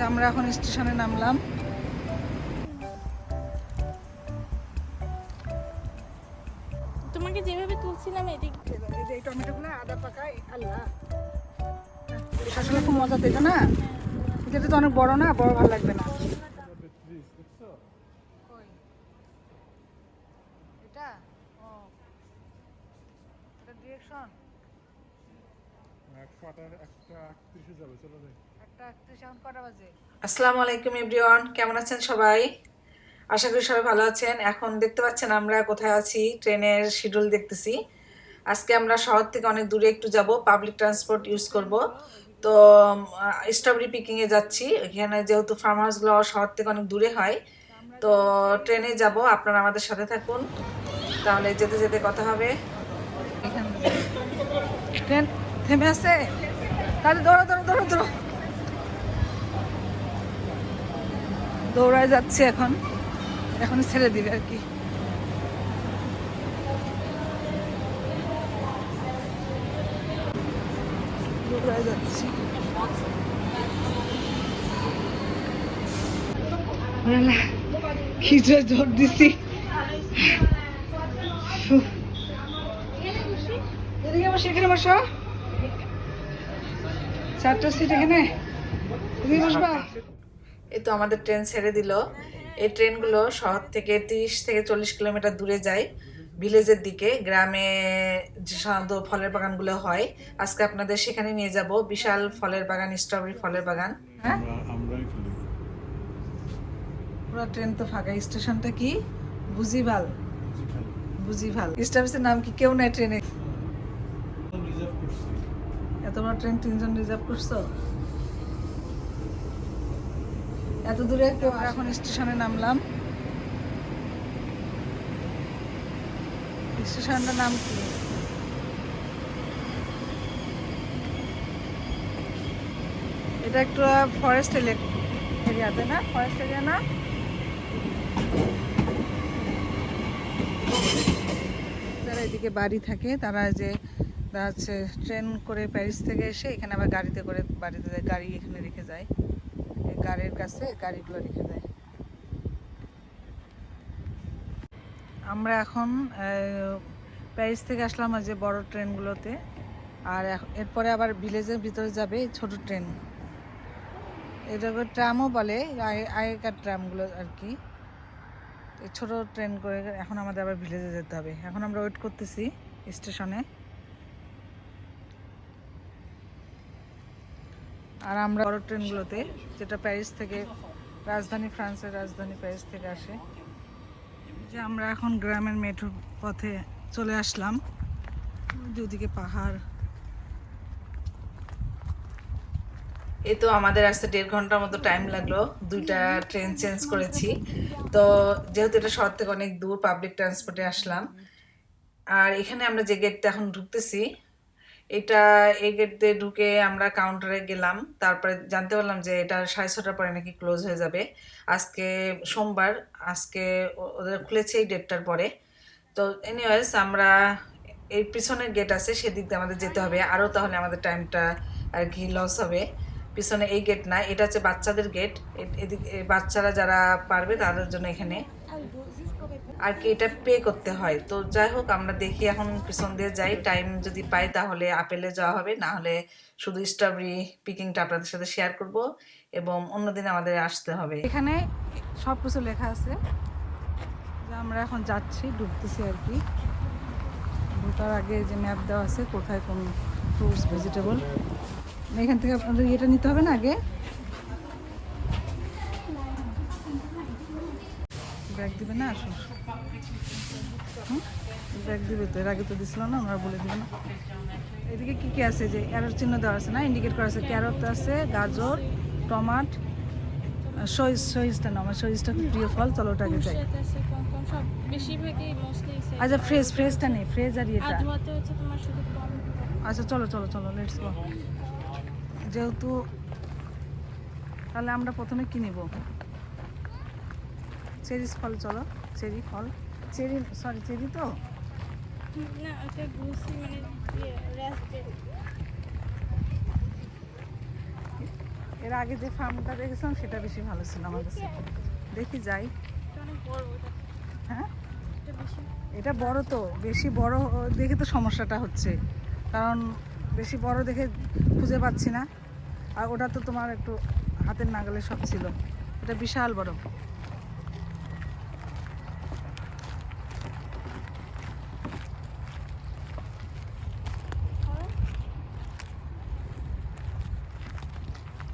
যে আমরা এখন স্টেশনে নামলাম। তোমাকে যেভাবে তুলছিলাম এদিক এই যে এই টমেটোগুলো আদা পাকা আল্লাহ আসলে খুব মজা দেখো না? এটা তো অনেক বড় না? বড় ভালো লাগবে না। কই? এটা? ও। এটা ডিরেকশন একটা একত্রিশ এখন কটা বাজে আসসালামু আলাইকুম এভরিওয়ান কেমন আছেন সবাই? আশা করি সবাই ভালো আছেন। এখন দেখতে পাচ্ছেন আমরা কোথায় আছি ট্রেনের শিডিউল দেখতেছি। আজকে আমরা শহর থেকে অনেক দূরে একটু যাব পাবলিক ট্রান্সপোর্ট ইউজ করব। তো স্ট্রবেরি পিকিংয়ে যাচ্ছি। এখানে যেহেতু ফার্ম হাউসগুলো শহর থেকে অনেক দূরে হয় তো ট্রেনে যাব। আপনারা আমাদের সাথে থাকুন। তাহলে যেতে যেতে কথা হবে। ট্রেন থেমে আছে? তাহলে দৌড়ো দৌড়ো দৌড়ো দৌড়ো দৌড়ায় যাচ্ছে এখন। এখন ছেড়ে দিবে আর কি। জোর দিছি। এদিকে বসে, এখানে বসো। চারটা সিট এখানে। তুমি বসবা? এই তো আমাদের ট্রেন ছেড়ে দিল। এই ট্রেনগুলো শহর থেকে তিরিশ থেকে চল্লিশ কিলোমিটার দূরে যায় ভিলেজের দিকে। গ্রামে যে সাধারণত ফলের বাগানগুলো হয় আজকে আপনাদের সেখানে নিয়ে যাব। বিশাল ফলের বাগান স্ট্রবেরি ফলের বাগান। হ্যাঁ? পুরো ট্রেন তো ফাঁকা। স্টেশনটা কি? বুঝিভাল বুঝিভাল স্টাফিসের নাম কি? কেউ নাই ট্রেনে। এত বড় ট্রেন তিনজন রিজার্ভ করছ? এত দূরে কেউ এখন স্টেশনে নামলাম। স্টেশনটার নাম কি? এটা একটু ফরেস্ট এরিয়াতে না? ফরেস্ট এরিয়া না? যারা এদিকে বাড়ি থাকে, তারা যে হচ্ছে ট্রেন করে প্যারিস থেকে এসে এখানে আবার গাড়িতে করে বাড়িতে গাড়ি এখানে রেখে যায়। গাড়ির কাছে গাড়িগুলো রেখে দেয়। আমরা এখন প্যারিস থেকে আসলাম যে বড় ট্রেনগুলোতে। আর এরপরে আবার ভিলেজের ভিতরে যাবে ছোট ট্রেন। এটাকে ট্রামও বলে আগে- আগেকার ট্রামগুলো আর কি। ছোট ট্রেন করে এখন আমাদের আবার ভিলেজে যেতে হবে। এখন আমরা ওয়েট করতেছি স্টেশনে। আর আমরা বড় ট্রেনগুলোতে, যেটা প্যারিস থেকে রাজধানী, ফ্রান্সের রাজধানী প্যারিস থেকে আসে। যে আমরা এখন গ্রামের মেট্রো পথে চলে আসলাম। দুদিকে পাহাড়। এই তো আমাদের আসতে দেড় ঘণ্টার মতো টাইম লাগল। দুইটা ট্রেন চেঞ্জ করেছি। তো যেহেতু এটা শহর থেকে অনেক দূর পাবলিক ট্রান্সপোর্টে আসলাম। আর এখানে আমরা যে গেটটা এখন ঢুকতেছি এটা এই গেট দিয়ে ঢুকে আমরা কাউন্টারে গেলাম। তারপরে জানতে পারলাম যে এটা সাড়ে ছটার পরে নাকি ক্লোজ হয়ে যাবে। আজকে সোমবার, আজকে ওদের খুলেছে এই ডেটটার পরে। তো এনিওয়েজ আমরা এই পিছনের গেট আছে, সেদিক দিয়ে আমাদের যেতে হবে। আরও তাহলে আমাদের টাইমটা আর কি লস হবে। পিছনে এই গেট না, এটা হচ্ছে বাচ্চাদের গেট এদিকে বাচ্চারা যারা পারবে তাদের জন্য এখানে। আর কি এটা পে করতে হয়। তো যাই হোক, আমরা দেখি এখন পিছন দিয়ে যাই। টাইম যদি পাই তাহলে আপেলে যাওয়া হবে। না হলে শুধু স্ট্রবেরি পিকিংটা আপনাদের সাথে শেয়ার করব এবং অন্যদিন আমাদের আসতে হবে। এখানে সব কিছু লেখা আছে। আমরা এখন যাচ্ছি ডুবতেছি আর কি। ঢোকার আগে যে ম্যাপ দেওয়া আছে, কোথায় কোন ফ্রুটস ভেজিটেবল এখান থেকে আপনাদের ইয়েটা নিতে হবে না আগে? ব্যাগ দিবে না আসুন ব্যাগ দিবে তো এর আগে তো দিছিল না আমরা বলে দিবে না। এদিকে কি কি আছে? যে অ্যারোর চিহ্ন দেওয়া আছে না? ইন্ডিকেট করা আছে ক্যারট আছে গাজর টমাট সইজ সইজটা না আমার সইজটা খুব প্রিয় ফল চলো ওটাকে যাই আচ্ছা ফ্রেশ ফ্রেশটা নেই ফ্রেশ আর ইয়েটা। কম আচ্ছা চলো চলো চলো লেটস গো যেহেতু তাহলে আমরা প্রথমে কি নিব? চেরিস ফল চলো। চেরি ফল। চেরি সরি চেরি তো? না ওটা গুছি মানে ইয়ে রাস্পবেরি এর আগে যে ফার্মটা দেখেছিলাম সেটা বেশি ভালো ছিল আমার কাছে। দেখি যাই। হ্যাঁ? এটা এটা বড় তো বেশি বড় দেখে তো সমস্যাটা হচ্ছে। কারণ বেশি বড় দেখে খুঁজে পাচ্ছি না। আর ওটা তো তোমার একটু হাতের নাগালে সব ছিল। এটা বিশাল বড়।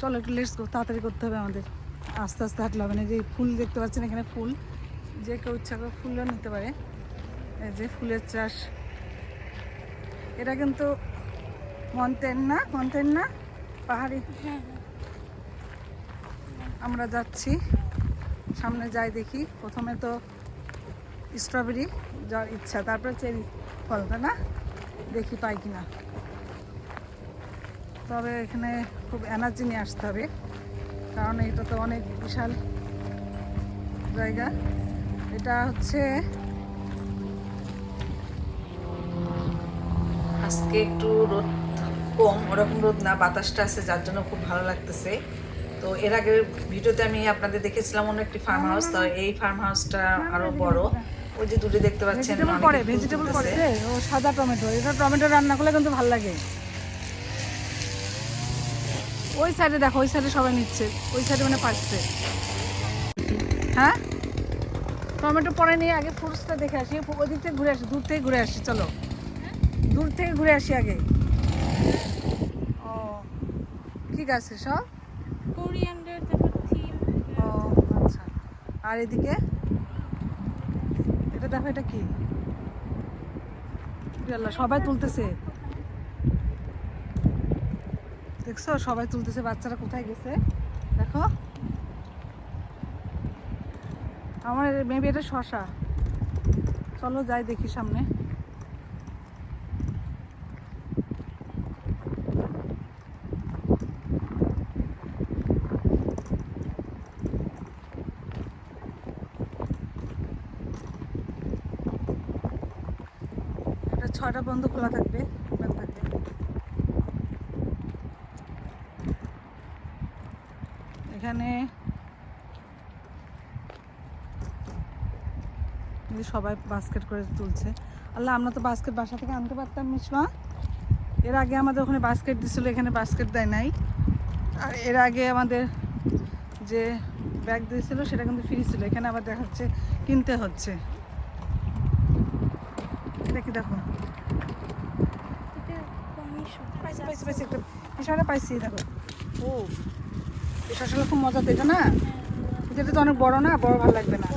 চলো একটু লেটস তাড়াতাড়ি করতে হবে আমাদের। আস্তে আস্তে হাঁটলে হবে না যে ফুল দেখতে পাচ্ছেন এখানে ফুল যে কেউ ইচ্ছা করে ফুলও নিতে পারে। এই যে ফুলের চাষ। এটা কিন্তু মন্তেন না? মন্তেন না? পাহাড়ি? হ্যাঁ আমরা যাচ্ছি। সামনে যাই দেখি। প্রথমে তো স্ট্রবেরি যাওয়ার ইচ্ছা তারপরে চেরি ফলটা না? দেখি পাই কিনা। তবে এখানে খুব এনার্জি নিয়ে আসতে হবে কারণ এটা তো অনেক বিশাল জায়গা। এটা হচ্ছে আজকে একটু রোদ কম ওরকম রোদ না বাতাসটা আছে যার জন্য খুব ভালো লাগতেছে। তো এর আগের ভিডিওতে আমি আপনাদের দেখেছিলাম অন্য একটি ফার্ম হাউস তো এই ফার্ম হাউসটা আরও বড়। ওই যে দূরে দেখতে পাচ্ছেন ভেজিটেবল পরে ভেজিটেবল। রে, ও সাদা টমেটো এটা টমেটো রান্না করলে কিন্তু ভালো লাগে। ওই সাইডে দেখো ওই সাইডে সবাই নিচ্ছে। ওই সাইডে মানে পাচ্ছে। হ্যাঁ? টমেটো পরে নিয়ে আগে ফ্রুটসটা দেখে আসি। ওদিক থেকে ঘুরে আসি দূর থেকে ঘুরে আসি চলো। দূর থেকে ঘুরে আসি আগে। ও কি গাছ সব? কোরিয়ান্ডার ও আচ্ছা। আর এদিকে? এটা দেখো এটা কি? আল্লাহ, সবাই তুলতেছে। দেখছ? সবাই তুলতেছে, বাচ্চারা কোথায় গেছে? দেখো। আমার মেবি এটা শশা। চলো যাই দেখি সামনে। ছয়টা বন্ধ খোলা থাকবে। এখানে সবাই বাস্কেট করে তুলছে। আল্লাহ আমরা তো বাস্কেট বাসা থেকে আনতে পারতাম মিসমা এর আগে আমাদের ওখানে বাস্কেট দিছিল এখানে বাস্কেট দেয় নাই। আর এর আগে আমাদের যে ব্যাগ দিয়েছিল সেটা কিন্তু ফ্রি ছিল। এখানে আবার দেখা যাচ্ছে কিনতে হচ্ছে। দেখি? দেখো পাইছি পাইছি পাইছি একটা পাইছি দেখো। ও। শসাগুলো খুব মজা তো না? এটা তো অনেক বড় না বড় ভালো লাগবে না।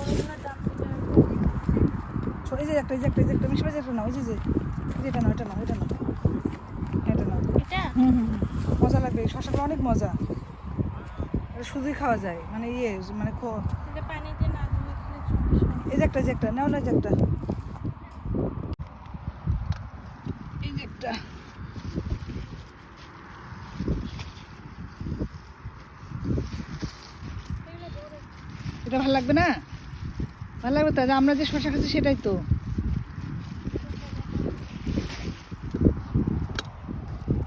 ছোট যে একটা যে একটা যে একটা মিশে একটা না ওই যে যে। এই এটা না ওইটা না ওইটা না এটা না হুম হুম হুম। মজা লাগবে এই শসাগুলো অনেক মজা। শুধুই খাওয়া যায় মানে ইয়ে মানে এই যে একটা যে একটা নাও না যে একটা এই যে একটা এটা ভালো লাগবে না? ভালো লাগবে তো? আমরা যে শশা খাচ্ছি সেটাই তো।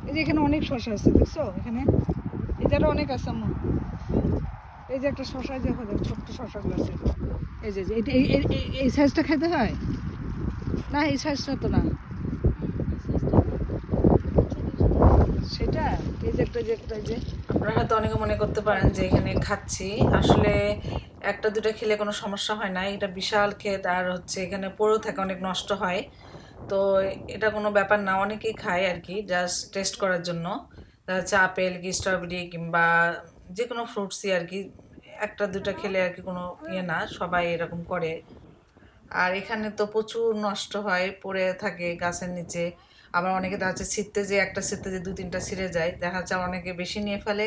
এই যে এখানে অনেক শশা আছে, দেখছ? এখানে? এটারও অনেক আছে, আম্মু। এই যে একটা শশা দেখো দেখো, ছোট্ট শশাগুলো আছে। এই যে যে এটা- এই সাইজটা খেতে হয়? না, এই সাইজটা তো না। সেটা? এই যে একটা যে একটা যে। আপনারা হয়তো অনেকে মনে করতে পারেন যে এখানে খাচ্ছি। আসলে একটা দুটো খেলে কোনো সমস্যা হয় না। এটা বিশাল ক্ষেত আর হচ্ছে এখানে পড়েও থাকে, অনেক নষ্ট হয়। তো এটা কোনো ব্যাপার না, অনেকেই খায় আর কি জাস্ট টেস্ট করার জন্য। যাচ্ছে আপেল, কি স্ট্রবেরি কিংবা যে কোনো ফ্রুটসই আর কি, একটা দুটো খেলে আর কি কোনো ইয়ে না, সবাই এরকম করে। আর এখানে তো প্রচুর নষ্ট হয়, পড়ে থাকে গাছের নিচে। আবার অনেকে দেখা যাচ্ছে ছিটতে যে একটা ছিটতে যে দু তিনটা ছিঁড়ে যায়। দেখা যাচ্ছে অনেকে বেশি নিয়ে ফেলে,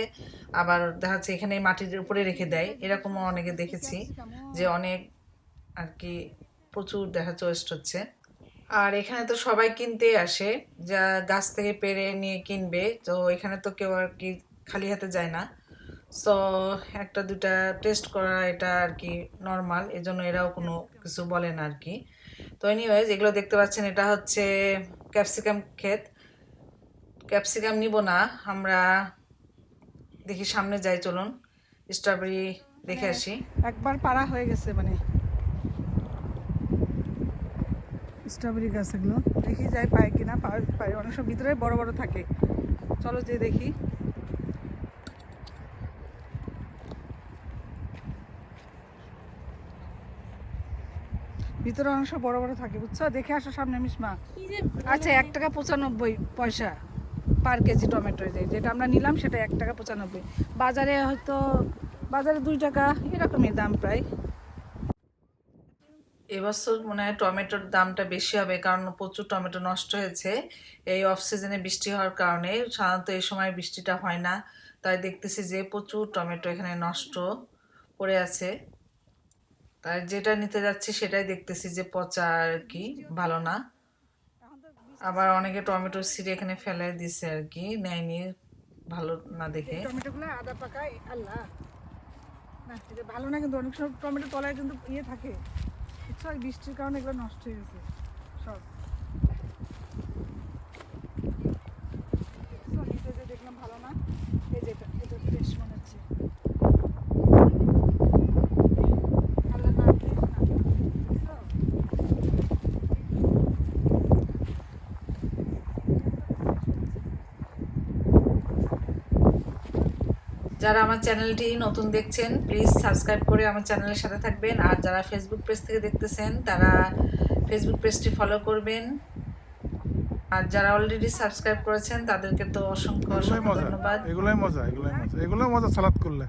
আবার দেখা যাচ্ছে এখানে মাটির উপরে রেখে দেয়। এরকমও অনেকে দেখেছি যে অনেক আর কি প্রচুর দেখা ওয়েস্ট হচ্ছে। আর এখানে তো সবাই কিনতে আসে, যা গাছ থেকে পেরে নিয়ে কিনবে। তো এখানে তো কেউ আর কি খালি হাতে যায় না। সো একটা দুটা টেস্ট করা এটা আর কি নর্মাল এজন্য এরাও কোনো কিছু বলে না আর কি। তো এনিওয়েজ এগুলো দেখতে পাচ্ছেন, এটা হচ্ছে ক্যাপসিকাম ক্ষেত। ক্যাপসিকাম নিব না, আমরা দেখি সামনে যাই, চলুন। স্ট্রবেরি দেখে আসি। একবার পাড়া হয়ে গেছে মানে। স্ট্রবেরি গাছ এগুলো। দেখি যাই পাই কিনা পাই অনেক সময় ভিতরে বড় বড় থাকে। চলো যে দেখি। ভিতরে অংশ বড় বড় থাকে বুঝছ? দেখে আসো সামনে মিসমা আচ্ছা এক টাকা পঁচানব্বই পয়সা পার কেজি টমেটো যে- যেটা আমরা নিলাম সেটা এক টাকা পঁচানব্বই। বাজারে হয়তো বাজারে দুই টাকা এরকমই দাম প্রায়। এবছর মনে হয় টমেটোর দামটা বেশি হবে কারণ প্রচুর টমেটো নষ্ট হয়েছে। এই অফ সিজনে বৃষ্টি হওয়ার কারণে সাধারণত এই সময় বৃষ্টিটা হয় না। তাই দেখতেছি যে প্রচুর টমেটো এখানে নষ্ট পড়ে আছে। তাই যেটা নিতে যাচ্ছি সেটাই দেখতেছি যে পচা আর কি, ভালো না। আবার অনেকে টমেটো ছিঁড়ে এখানে ফেলে দিছে আর কি, নেয়নি, ভালো না দেখে। টমেটোগুলো আদা পাকা আল্লাহ। না ভালো না, কিন্তু অনেক সময় টমেটো তলায় কিন্তু ইয়ে থাকে। বৃষ্টির কারণে এগুলো নষ্ট হয়ে গেছে, সব দেখছ, নিচে যে দেখলাম ভালো না এই যে এটা এটা ফ্রেশ মনে হচ্ছে আল্লাহ না fresh না। দেখছ? যারা আমার চ্যানেলটি নতুন দেখছেন প্লিজ সাবস্ক্রাইব করে আমার চ্যানেলের সাথে থাকবেন। আর যারা ফেসবুক পেজ থেকে দেখতেছেন তারা ফেসবুক পেজটি ফলো করবেন। আর যারা অলরেডি সাবস্ক্রাইব করেছেন তাদেরকে তো অসংখ্য ধন্যবাদ। এগুলোই মজা এগুলোই মজা। এগুলোই মজা সালাদ করলে।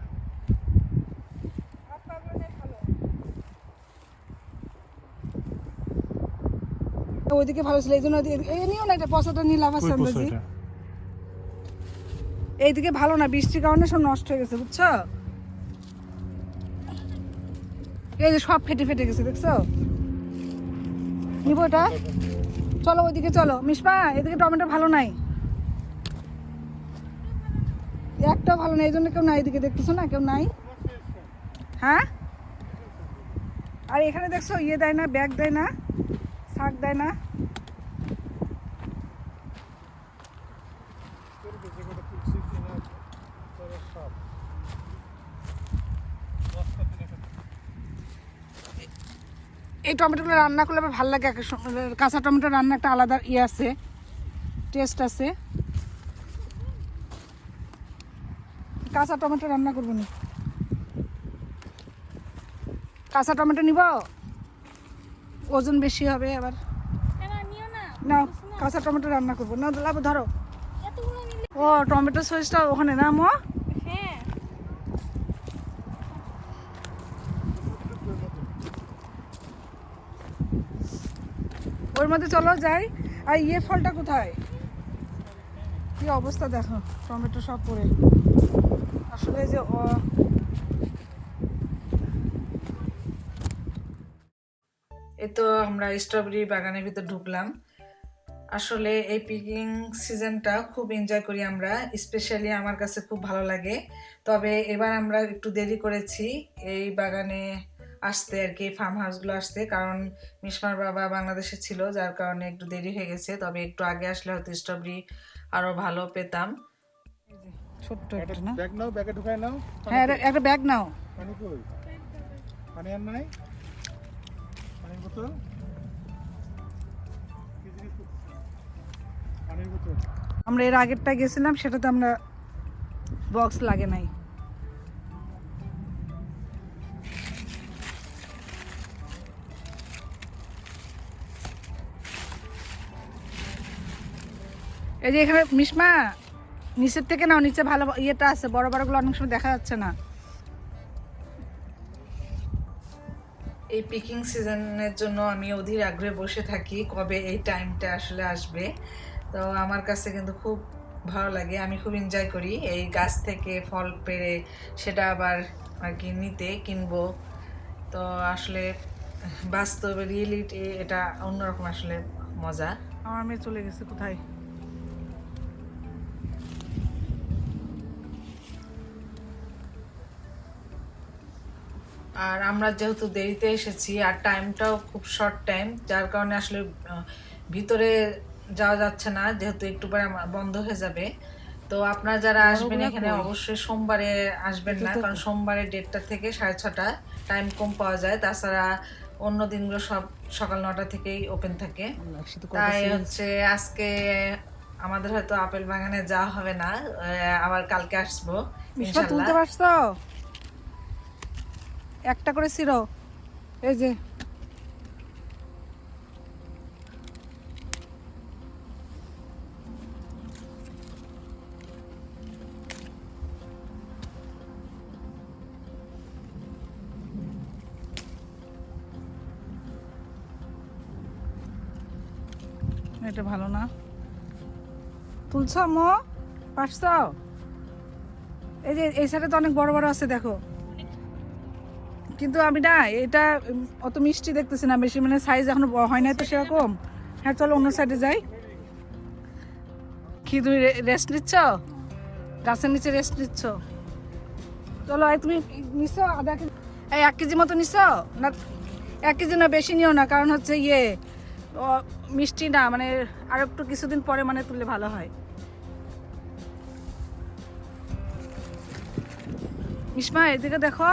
ওইদিকে ভালো ছিল এই জন্য এই নিও না এটা পয়সাটা নিলাম কই আসছে আমরা পয়সা জি। এটা? এইদিকে ভালো না, বৃষ্টির কারণে সব নষ্ট হয়ে গেছে, বুঝছ? এই যে সব ফেটে ফেটে গেছে, দেখছ? নিবো এটা? চলো ওইদিকে চলো। মিসমা এদিকে টমেটো ভালো নাই। একটা ভালো নাই, এই জন্য কেউ নাই এদিকে, দেখতেছো না? কেউ নাই? হ্যাঁ? আর এখানে দেখছ ইয়ে দেয় না, ব্যাগ দেয় না, শাক দেয় না। এই টমেটোগুলো রান্না করলে আবার ভালো লাগে। কাঁচা টমেটো রান্না একটা আলাদা ইয়ে আছে টেস্ট আছে। কাঁচা টমেটো রান্না করব নি। কাঁচা টমেটো নিব? ওজন বেশি হবে আবার। না কাঁচা টমেটো রান্না করব। না ধরো। ও টমেটো সসটা ওখানে না মো হ্যাঁ ওর মধ্যে চলো যাই। আর ইয়ে ফলটা কোথায়? কি অবস্থা দেখো, টমেটো সব পরে আসলে যে এই তো আমরা স্ট্রবেরি বাগানের ভিতর ঢুকলাম। আসলে এই পিকিং সিজনটা খুব এনজয় করি আমরা স্পেশালি আমার কাছে খুব ভালো লাগে। তবে এবার আমরা একটু দেরি করেছি এই বাগানে আসতে আর কি ফার্ম হাউসগুলো আসতে। কারণ মিসমার বাবা বাংলাদেশে ছিল যার কারণে একটু দেরি হয়ে গেছে। তবে একটু আগে আসলে হয়তো স্ট্রবেরি আরও ভালো পেতাম। ছোট্ট একটা না? ব্যাগ নাও ব্যাগে নাও। হ্যাঁ একটা ব্যাগ নাও। পানি কই? পানি আর নাই? পানির বোতল? আমরা এর আগেরটা গেছিলাম সেটাতে আমরা বক্স লাগে নাই। এই যে এখানে মিসমা নিচের থেকে নাও নিচে ভালো ইয়েটা আছে বড় বড়গুলো অনেক সময় দেখা যাচ্ছে না। এই পিকিং সিজনের জন্য আমি অধীর আগ্রহে বসে থাকি কবে এই টাইমটা আসলে আসবে। তো আমার কাছে কিন্তু খুব ভালো লাগে আমি খুব এনজয় করি। এই গাছ থেকে ফল পেরে সেটা আবার আর কি নিতে কিনবো। তো আসলে বাস্তবে রিয়েলিটি এটা অন্যরকম আসলে মজা। আমার মেয়ে চলে গেছে কোথায়? আর আমরা যেহেতু দেরিতে এসেছি আর টাইমটাও খুব শর্ট টাইম যার কারণে আসলে ভিতরে যাওয়া যাচ্ছে না যেহেতু একটু পরে বন্ধ হয়ে যাবে। তো আপনারা যারা আসবেন এখানে অবশ্যই সোমবারে আসবেন না কারণ সোমবারে ডেটটা থেকে সাড়ে ছটা টাইম কম পাওয়া যায়। তাছাড়া অন্য দিনগুলো সব সকাল নটা থেকেই ওপেন থাকে। তাই হচ্ছে আজকে আমাদের হয়তো আপেল বাগানে যাওয়া হবে না আবার কালকে আসব তুলতে পারছ? একটা করে ছিড়ো। এই যে। এটা ভালো না। তুলছ মো পারছ? এই যে, এই সাইডে তো অনেক বড় বড় আছে, দেখো। কিন্তু আমি না, এটা অত মিষ্টি দেখতেছি না, বেশি মানে সাইজ এখনও হয় নাই তো সেরকম। হ্যাঁ চলো অন্য সাইডে যাই। কি, তুমি রেস্ট নিচ্ছ? গাছের নিচে রেস্ট নিচ্ছ? চলো, এই তুমি নিছো আধা কেজি? এই এক কেজি মতো নিছো? না, এক কেজি না, বেশি নিও না, কারণ হচ্ছে ইয়ে মিষ্টি না মানে আর একটু কিছুদিন পরে মানে তুললে ভালো হয়। মিসমা এদিকে দেখো।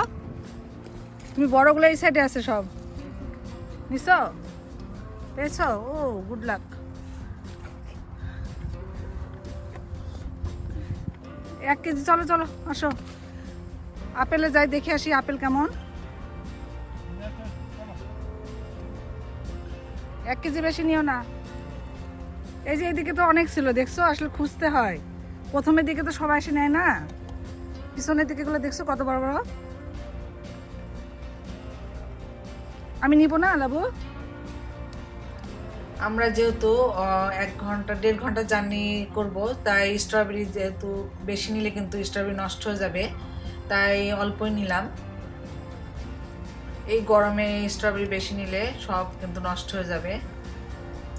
তুমি বড়গুলো এই সাইডে আছে সব। নিছ? পেয়েছ? ও গুড লাক এক কেজি, চলো চলো, আসো। আপেলে যাই, দেখে আসি আপেল কেমন। এক কেজি বেশি নিও না। এই যে এদিকে তো অনেক ছিল, দেখছ? আসলে খুঁজতে হয়। প্রথমের দিকে তো সবাই এসে নেয় না। পিছনের দিকে গুলো দেখছ কত বড় বড়? আমি নিব না লাবু? আমরা যেহেতু এক ঘণ্টা দেড় ঘণ্টা জার্নি করব তাই স্ট্রবেরি যেহেতু বেশি নিলে কিন্তু স্ট্রবেরি নষ্ট হয়ে যাবে তাই অল্পই নিলাম। এই গরমে স্ট্রবেরি বেশি নিলে সব কিন্তু নষ্ট হয়ে যাবে।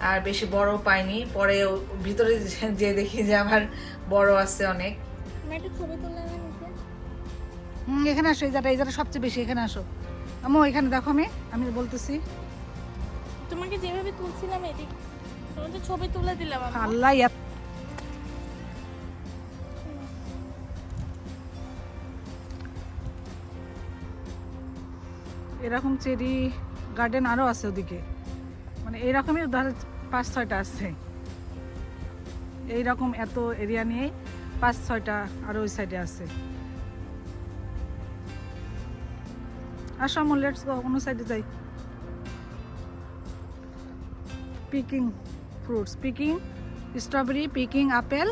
আর বেশি বড় পাইনি পরে ও- ভিতরে যে- দেখি যে আবার বড় আছে অনেক। এখানে আসো এই জায়গাটা এই জায়গাটা সবচেয়ে বেশি এখানে আসো। আমো এখানে দেখো আমি আমি বলতেছি। তোমাকে যেভাবে তুলছিলাম এদিক তোমার তো ছবি তুলে দিলাম আমি আল্লাহ এরকম চেরি গার্ডেন আরও আছে ওদিকে। মানে এইরকমই ধরো পাঁচ ছয়টা আছে। এইরকম এত এরিয়া নিয়ে পাঁচ ছয়টা আরও ওই সাইডে আছে। আসো আমার লেটস গো অন্য সাইডে যাই picking fruits picking strawberry picking apple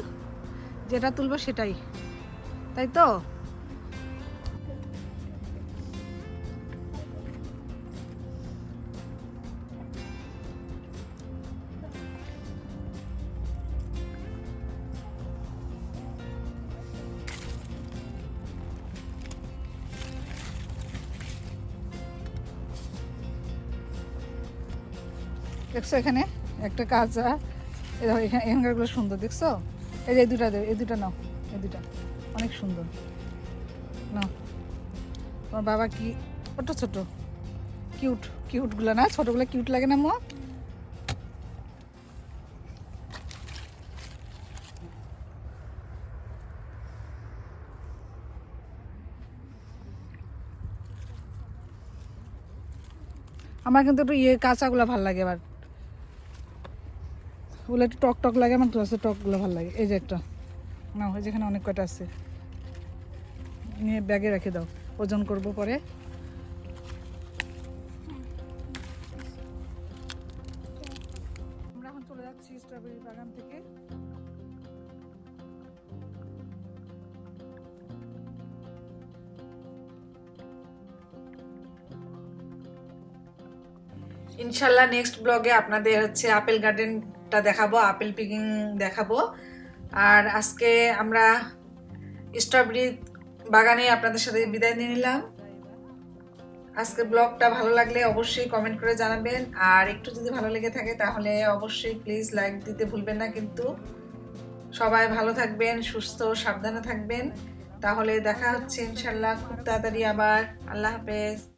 যেটা তুলবো সেটাই। তাই তো? দেখছ এখানে? একটা কাঁচা। এখানে হ্যাঙ্গারগুলো সুন্দর, দেখছ? এই যে দুটা এই দুটা নাও, এই দুটা। অনেক সুন্দর। নাও। তোমার বাবা কি? ছোট ছোট কিউট, কিউটগুলো না, ছোটগুলো কিউট লাগে না, মো? আমার কিন্তু একটু ইয়ে কাঁচাগুলো ভালো লাগে এবার ওগুলো একটু টক টক লাগে, আমার গ্লাসে টকগুলো ভালো লাগে। এই যে একটা। না হয় যেখানে অনেক কয়টা আছে। নিয়ে ব্যাগে রেখে দাও। ওজন করব পরে। ইনশাল্লাহ নেক্সট ব্লগে আপনাদের হচ্ছে আপেল গার্ডেনটা দেখাবো, আপেল পিকিং দেখাবো। আর আজকে আমরা স্ট্রবেরি বাগানে আপনাদের সাথে বিদায় নিয়ে নিলাম। আজকে ব্লগটা ভালো লাগলে অবশ্যই কমেন্ট করে জানাবেন। আর একটু যদি ভালো লেগে থাকে তাহলে অবশ্যই প্লিজ লাইক দিতে ভুলবেন না কিন্তু। সবাই ভালো থাকবেন, সুস্থ সাবধানে থাকবেন। তাহলে দেখা হচ্ছে ইনশাল্লাহ খুব তাড়াতাড়ি আবার। আল্লাহ হাফেজ।